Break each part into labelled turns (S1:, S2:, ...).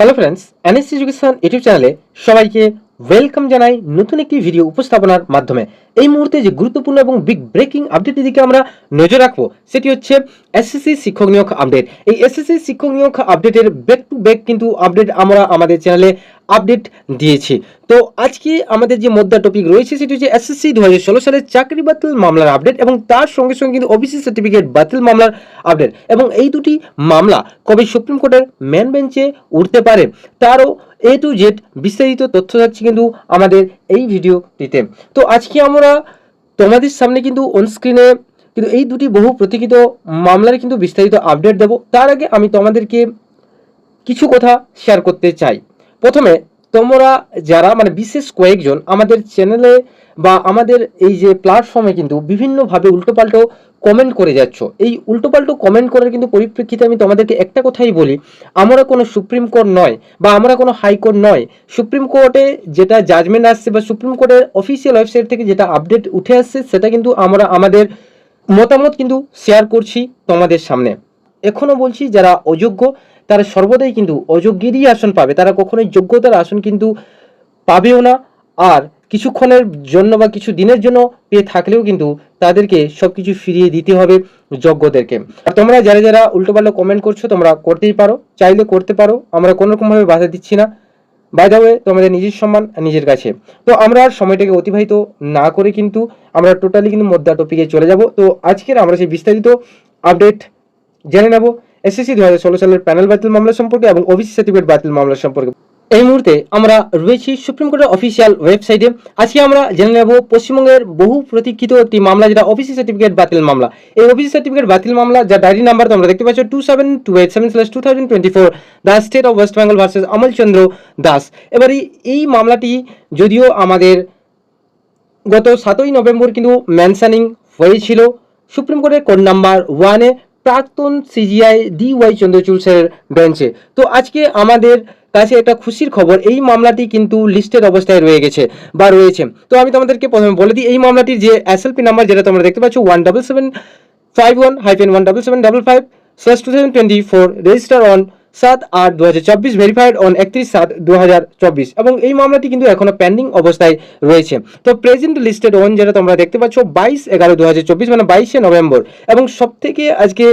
S1: Hello friends NSC education YouTube চ্যানেলে সবাইকে welcome জানাই নতুন একটি ভিডিও উপস্থাপনার মাধ্যমে। এই মুহূর্তে যে গুরুত্বপূর্ণ এবং বিগ ব্রেকিং আপডেটের দিকে আমরা নজর রাখব, সেটি হচ্ছে এসএসসি শিক্ষক নিয়োগ আপডেট এই এসএসসি শিক্ষক নিয়োগ আপডেটের ব্যাক টু ব্যাক কিন্তু আপডেট আমরা আমাদের চ্যানেলে আপডেট দিয়েছি। তো আজকে আমাদের যে মোদ্দা টপিক রয়েছে, সেটি হচ্ছে এসএসসি দু হাজার ষোলো সালের চাকরি বাতিল মামলার আপডেট এবং তার সঙ্গে সঙ্গে কিন্তু ওবিসি সার্টিফিকেট বাতিল মামলার আপডেট এবং এই দুটি মামলা কবে সুপ্রিম কোর্টের মেন বেঞ্চে উঠতে পারে, তারও এ টু জেড বিস্তারিত তথ্য থাকছে কিন্তু আমাদের এই ভিডিওটিতে। তো আজকে আমরা তোমাদের সামনে কিন্তু অনস্ক্রিনে কিন্তু এই দুটি বহু প্রতীক্ষিত মামলার কিন্তু বিস্তারিত আপডেট দেব। তার আগে আমি তোমাদেরকে কিছু কথা শেয়ার করতে চাই। প্রথমে তোমরা যারা মানে বিশেষ কয়েকজন আমাদের চ্যানেলে বা আমাদের এই যে প্ল্যাটফর্মে কিন্তু বিভিন্নভাবে উল্টোপাল্টো কমেন্ট করে যাচ্ছ। এই উল্টোপাল্টো কমেন্ট করার কিন্তু পরিপ্রেক্ষিতে আমি তোমাদেরকে একটা কথাই বলি, আমরা কোনো সুপ্রিম কোর্ট নয় বা আমরা কোনো হাইকোর্ট নয়। সুপ্রিম কোর্টে যেটা জাজমেন্ট আসছে বা সুপ্রিম কোর্টের অফিসিয়াল ওয়েবসাইট থেকে যেটা আপডেট উঠে আসছে, সেটা কিন্তু আমরা আমাদের মতামত কিন্তু শেয়ার করছি তোমাদের সামনে। এখনও বলছি, যারা অযোগ্য তারা সর্বদাই কিন্তু অযোগ্যেরই আসন পাবে। তারা কখনোই যোগ্যতার আসন কিন্তু পাবেও না। আর কিছুক্ষণের জন্য বা কিছু দিনের জন্য পেয়ে থাকলেও কিন্তু তাদেরকে সব কিছু ফিরিয়ে দিতে হবে যোগ্যদেরকে। আর তোমরা যারা যারা উল্টোপাল্টা কমেন্ট করছ, তোমরা করতেই পারো। চাইলে করতে পারো। আমরা কোনোরকমভাবে বাধা দিচ্ছি না। বাই দ্য ওয়ে তোমাদের নিজের সম্মান নিজের কাছে। তো আমরা আর সময়টাকে অতিবাহিত না করে কিন্তু আমরা টোটালি কিন্তু মোদ্দা টপিকে চলে যাব। তো আজকের আমরা সেই বিস্তারিত আপডেট জেনে নেব। এসএসসি দু হাজার ষোলো সালের প্যানেল বাতিল মামলা সম্পর্কে এবং ওবিসি সার্টিফিকেট বাতিল মামলা সম্পর্কে। এই মুহূর্তে আমরা রয়েছি সুপ্রিম কোর্টের অফিসিয়াল ওয়েবসাইটে আজকে আমরা জেনে নেব পশ্চিমবঙ্গের বহু প্রতীক্ষিত একটি মামলা, যেটা অফিসি সার্টিফিকেট বাতিল মামলা। এই ওবিসি সার্টিফিকেট বাতিল মামলা যা ডায়েরি নাম্বার তোমরা দেখতে পাচ্ছ two seven two eight seven slash two thousand twenty four the state of West Bengal versus Amal Chandra Das এবারে এই মামলাটি যদিও আমাদের গত সাতই নভেম্বর কিন্তু মেনশানিং হয়েছিল সুপ্রিম কোর্টের কোড নাম্বার ওয়ানে প্রাক্তন সিজিআই ডি ওয়াই চন্দ্রচূড় স্যারের বেঞ্চে তো আজকে আমাদের কাছে একটা খুশির খবর, এই মামলাটি কিন্তু লিস্টেড অবস্থায় রয়ে গেছে বা রয়েছে। তো আমি তোমাদেরকে প্রথমে বলে দিই, এই মামলাটির যে এসএলপি নাম্বার যেটা তোমরা দেখতে পাচ্ছ one double seven five one hyphen one double seven double five slash two thousand twenty four register on সাত আট দু হাজার চব্বিশ ভেরিফাইড অন একত্রিশ সাত দু হাজার চব্বিশ। এবং এই মামলাটি কিন্তু এখনও পেন্ডিং অবস্থায় রয়েছে। তো প্রেজেন্ট লিস্টেড ওয়ান যেটা তোমরা দেখতে পাচ্ছ, বাইশ এগারো দু হাজার চব্বিশ মানে বাইশে নভেম্বর। এবং সব থেকে আজকে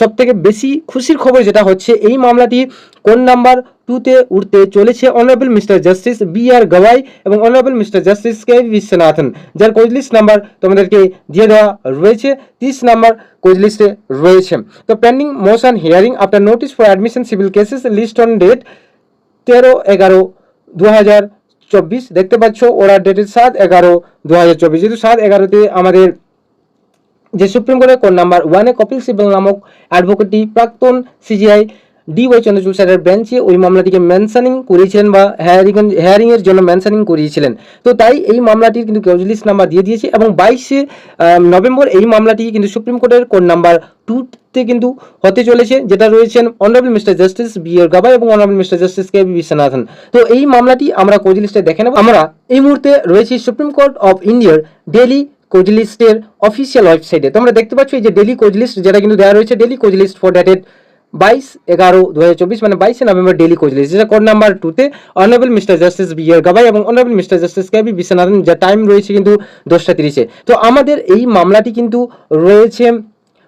S1: সব থেকে বেশি খুশির খবর যেটা হচ্ছে, এই মামলাটি কোন নাম্বার টুতে উঠতে চলেছে honourable mister justice B R Gavai এবং honourable mister justice K Viswanathan যার লিস্ট নাম্বার তোমাদেরকে দিয়ে দেওয়া রয়েছে। তিরিশ নাম্বার লিস্টে রয়েছে। তো pending motion hearing after notice for admission civil cases list on date তেরো এগারো দু হাজার চব্বিশ। দেখতে পাচ্ছ, ওরা ডেটের সাত এগারো দু হাজার চব্বিশ। যেহেতু সাত এগারোতে আমাদের যে সুপ্রিম কোর্টের কোড নাম্বার ওয়ানে কপিল সিবল নামক অ্যাডভোকেটটি প্রাক্তন সিজিআই ডি ওয়াই চন্দ্রচূড় স্যারের বেঞ্চে ওই মামলাটিকে মেনশনিং করিয়েছিলেন বা হেয়ারিং হেয়ারিং এর জন্য মেনশনিং করিয়েছিলেন। তো তাই এই মামলাটির কিন্তু কেউজ লিস্ট নাম্বার দিয়ে দিয়েছে এবং বাইশে নভেম্বর এই মামলাটি কিন্তু সুপ্রিম কোর্টের কোড নাম্বার টুতে কিন্তু হতে চলেছে, যেটা রয়েছেন honourable mister justice B R Gavai এবং honourable mister justice K V Viswanathan তো এই মামলাটি আমরা কোজ লিস্টে দেখে নেব। আমরা এই মুহূর্তে রয়েছি সুপ্রিম কোর্ট অফ ইন্ডিয়ার ডেলি কোজ লিস্টের অফিসিয়াল ওয়েবসাইটে তোমরা দেখতে পাচ্ছ এই যে ডেলি কোজ লিস্ট যেটা কিন্তু দেওয়া রয়েছে ডেলি কোজ লিস্ট ফর ডেটেড বাইশ এগারো দু হাজার চব্বিশ মানে বাইশে নভেম্বর ডেলি কোচ লিস্ট যেটা কোড নাম্বার টুতে honourable mister justice B R Gavai এবং honourable mister justice K V Viswanathan, যা টাইম রয়েছে কিন্তু দশটা তিরিশে। তো আমাদের এই মামলাটি কিন্তু রয়েছে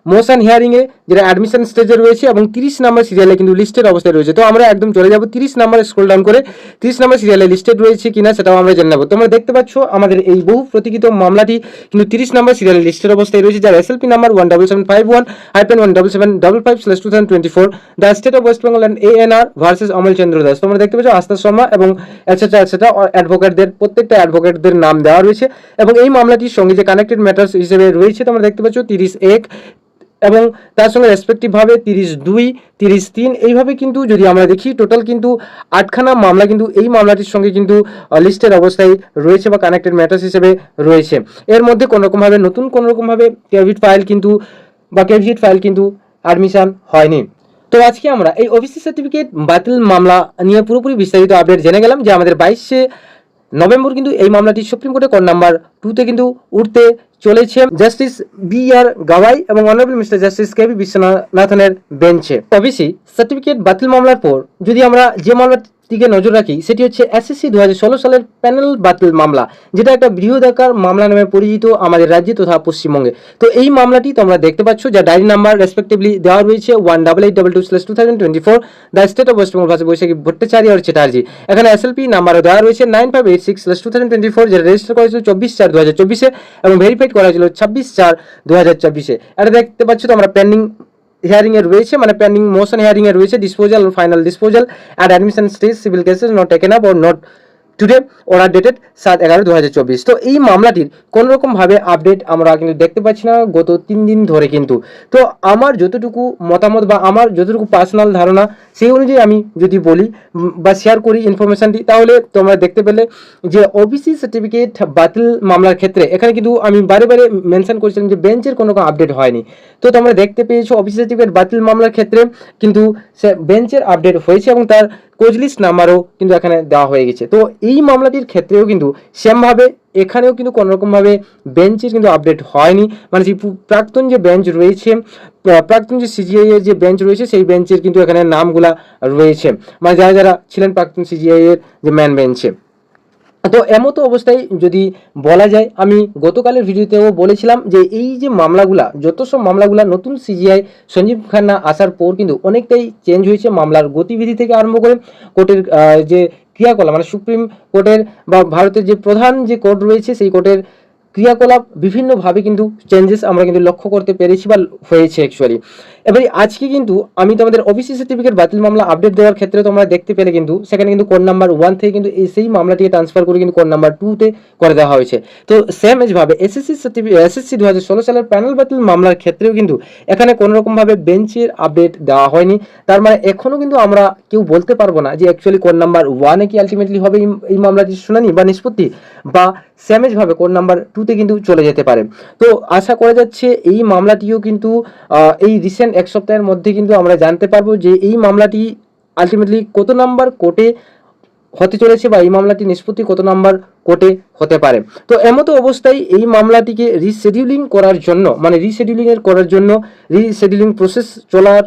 S1: মোশন হিয়ারিংয়ে যেটা অ্যাডমিশন স্টেজে রয়েছে এবং তিরিশ নাম্বার সিরিয়ালে কিন্তু লিস্টেড অবস্থায় রয়েছে। তো আমরা একদম চলে যাব তিরিশ নাম্বার স্ক্রল ডাউন করে। তিরিশ নাম্বার সিরিয়ালে লিস্টেড রয়েছে কিনা সেটাও আমরা জেনে নেব। তোমরা দেখতে পাচ্ছ আমাদের এই বহু প্রতীক্ষিত মামলাটি কিন্তু তিরিশ নাম্বার সিরিয়ালে লিস্টেড অবস্থায় রয়েছে, যার S SLP number one double seven five one hyphen one double seven double five slash two thousand twenty four the state of West Bengal and or versus Amal Chandra Das তোমরা দেখতে পাচ্ছ আস্থা শর্মা এবং etcetera etcetera অ্যাডভোকেটদের প্রত্যেকটা অ্যাডভোকেটদের নাম দেওয়া রয়েছে। এবং এই মামলাটির সঙ্গে যে কানেক্টেড ম্যাটার্স হিসেবে রয়েছে, তোমরা দেখতে পাচ্ছ তিরিশ এক এবং তার সঙ্গে রেসপেক্টিভভাবে তিরিশ দুই, তিরিশ তিন, এইভাবে কিন্তু যদি আমরা দেখি টোটাল কিন্তু আটখানা মামলা কিন্তু এই মামলাটির সঙ্গে কিন্তু লিস্টের অবস্থায় রয়েছে বা কানেক্টেড ম্যাটার্স হিসেবে রয়েছে। এর মধ্যে কোনোরকমভাবে, নতুন কোনোরকমভাবে কেভিট ফাইল কিন্তু, বা কেভিট ফাইল কিন্তু অ্যাডমিশন হয়নি। তো আজকে আমরা এই ওবিসি সার্টিফিকেট বাতিল মামলা নিয়ে পুরোপুরি বিস্তারিত আপডেট জেনে গেলাম যে আমাদের বাইশে নভেম্বর কিন্তু এই মামলাটি সুপ্রিম কোর্টে কোর্ট নাম্বার টুতে কিন্তু উঠতে চলেছে জাস্টিস বি আর গাওয়াই এবং অনারেবল মিস্টার জাস্টিস কে বিশ্বনাথনের বেঞ্চে। ওবিসি সার্টিফিকেট বাতিল মামলার পর যদি আমরা যে মামলাটিকে নজর রাখি সেটি হচ্ছে এসএসসি দু হাজার ষোলো সালের প্যানেল বাতিল মামলা, যেটা একটা বৃহদাকার মামলা নামে পরিচিত আমাদের রাজ্যে তথা পশ্চিমবঙ্গে। তো এই মামলাটি তোমরা দেখতে পাচ্ছ যা ডায়েরি নাম্বার রেসপেক্টিভলি দেওয়া রয়েছে one double eight double two slash two thousand twenty four, the state of West Bengal ভাষা বৈশাখী ভট্টাচার্য আর চ্যাটার্জি এখানে এসএলপি নাম্বারও দেওয়া রয়েছে nine five eight six slash two thousand twenty four, যেটা রেজিস্টার করা হয়েছিল চব্বিশ চার দু হাজার চব্বিশে এবং ভেরিফাইড করা হয়েছিল ছাব্বিশ চার দু হাজার চব্বিশে। এটা দেখতে পাচ্ছ তো আমরা পেন্ডিং হিয়ারিং এ রয়েছে মানে পেন্ডিং মোশন হিয়ারিং এ রয়েছে disposal final disposal and admission stage civil cases not taken up or not today order dated সাত এগারো দু হাজার চব্বিশ। তো এই মামলাটির কোনোরকমভাবে আপডেট আমরা কিন্তু দেখতে পাচ্ছি না, গত তিন দিন ধরে কিন্তু। তো আমার যতটুকু মতামত বা আমার যতটুকু পার্সোনাল ধারণা সেই অনুযায়ী আমি যদি বলি বা শেয়ার করি ইনফরমেশনটি তাহলে তোমরা দেখতে পেলে যে ওবিসি সার্টিফিকেট বাতিল মামলার ক্ষেত্রে এখানে কিন্তু আমি বারে বারে মেনশন করেছিলাম যে বেঞ্চের কোনো আপডেট হয়নি। তো তোমরা দেখতে পেয়েছ ওবিসি সার্টিফিকেট বাতিল মামলার ক্ষেত্রে কিন্তু সে বেঞ্চের আপডেট হয়েছে এবং তার কোচ লিস্ট নাম্বারও কিন্তু এখানে দেওয়া হয়ে গেছে। তো এই মামলাটির ক্ষেত্রেও কিন্তু সেমভাবে এখানেও কিন্তু কোনোরকমভাবে বেঞ্চের কিন্তু আপডেট হয়নি। মানে যে প্রাক্তন যে বেঞ্চ রয়েছে প্রাক্তন যে সিজিআই এর যে বেঞ্চ রয়েছে, সেই বেঞ্চের কিন্তু এখানে নামগুলা রয়েছে। মানে যারা যারা ছিলেন প্রাক্তন সিজিআই এর যে ম্যান বেঞ্চে তো এমতো অবস্থায় যদি বলা যায়, আমি গতকালের ভিডিওতেও বলেছিলাম যে এই যে মামলাগুলা, যত সব মামলাগুলা নতুন সিজিআই সঞ্জীব খান্না আসার পর কিন্তু অনেকটাই চেঞ্জ হয়েছে মামলার গতিবিধি থেকে আরম্ভ করে কোর্টের যে ক্রিয়াকলাপ মানে সুপ্রিম কোর্টের বা ভারতের যে প্রধান যে কোর্ট রয়েছে সেই কোর্টের ক্রিয়াকলাপ বিভিন্নভাবে কিন্তু চেঞ্জেস আমরা কিন্তু লক্ষ্য করতে পেরেছি বা হয়েছে অ্যাকচুয়ালি এবারে আজকে কিন্তু আমি তোমাদের ওবিসি সার্টিফিকেট বাতিল মামলা আপডেট দেওয়ার ক্ষেত্রে তোমরা দেখতে পেলে কিন্তু সেখানে কিন্তু কোড নাম্বার ওয়ান থেকে কিন্তু এই সেই মামলাটিকে ট্রান্সফার করে কিন্তু কোড নাম্বার টুতে করে দেওয়া হয়েছে। তো সেম এজভাবে এসএসসি সার্টিফিকেট এসএসসি দু হাজার ষোলো সালের প্যানেল বাতিল মামলার ক্ষেত্রেও কিন্তু এখানে কোনো রকমভাবে বেঞ্চের আপডেট দেওয়া হয়নি। তার মানে এখনও কিন্তু আমরা কেউ বলতে পারব না যে অ্যাকচুয়ালি কোড নাম্বার ওয়ানে কি আলটিমেটলি হবে এই- মামলাটির শুনানি বা নিষ্পত্তি বা সেম স্যামেজভাবে কোড নাম্বার টুতে কিন্তু চলে যেতে পারে। তো আশা করা যাচ্ছে এই মামলাটিও কিন্তু এই রিসেন্ট এক সপ্তাহের মধ্যে কিন্তু আমরা জানতে পারব যে এই মামলাটি আলটিমেটলি কত নাম্বার কোর্টে হতে চলেছে বা এই মামলাটি নিষ্পত্তি কত নাম্বার কোর্টে হতে পারে। তো এমতো অবস্থায় এই মামলাটিকে রিশেডিউলিং করার জন্য মানে রিশেডিউলিং এর করার জন্য রিশেডিউলিং প্রসেস চলার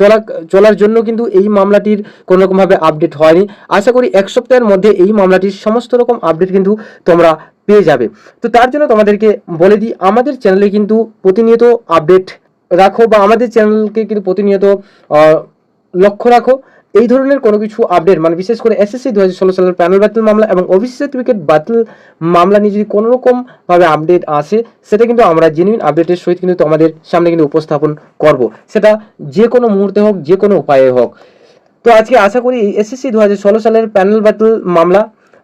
S1: চলা, চলার জন্য কিন্তু এই মামলাটির কোনো রকমভাবে আপডেট হয়নি। আশা করি এক সপ্তাহের মধ্যে এই মামলাটির সমস্ত রকম আপডেট কিন্তু তোমরা পেয়ে যাবে। তো তার জন্য তোমাদেরকে বলে দিই, আমাদের চ্যানেলে কিন্তু প্রতিনিয়ত আপডেট রাখো বা আমাদের চ্যানেলকে কিন্তু প্রতিনিয়ত লক্ষ্য রাখো। এই ধরনের কোনো কিছু আপডেট মানে বিশেষ করে এসএসসি দু হাজার ষোলো সালের প্যানেল বাতিল মামলা এবং ওবিসি সার্টিফিকেট বাতিল মামলা নিয়ে যদি কোনো রকমভাবে আপডেট আসে, সেটা কিন্তু আমরা জেনুইন আপডেটের সহিত কিন্তু তোমাদের সামনে কিন্তু উপস্থাপন করব। সেটা যে কোনো মুহূর্তে হোক, যে কোনো উপায়ে হোক। তো আজকে আশা করি এসএসসি দু হাজার ষোলো সালের প্যানেল বাতিল মামলা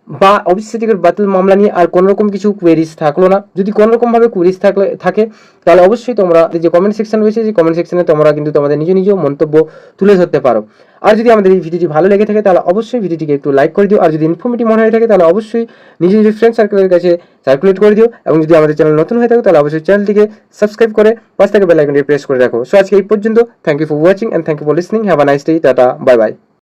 S1: বা সার্টিফিকেট বাতিল মামলা নিয়ে আর কোনো রকম কিছু কোয়েরিজ থাকল না। যদি কোনো রকম ভাবে কোয়েরিজ থাকলে, থাকে, তাহলে অবশ্যই তোমরা যে কমেন্ট সেকশন রয়েছে, সেই কমেন্ট সেকশনে তোমরা কিন্তু তোমাদের নিজ নিজ মন্তব্য তুলে ধরতে পারো। আর যদি আমাদের এই ভিডিওটি ভালো লেগে থাকে, তাহলে অবশ্যই ভিডিওটিকে একটু লাইক করে দিও। আর যদি ইনফরমেটিভ মনে হয়ে থাকে, তাহলে অবশ্যই নিজ নিজ ফ্রেন্ড সার্কেলের কাছে সার্কুলেট করে দিও। এবং যদি আমাদের চ্যানেল নতুন হয়ে থাকে, তাহলে অবশ্যই চ্যানেলটিকে সাবস্ক্রাইব করে পাশ থেকে বেল আইকনটি প্রেস করে রাখো। সো আজকে এই পর্যন্ত thank you for watching and thank you for listening have a nice day tata bye bye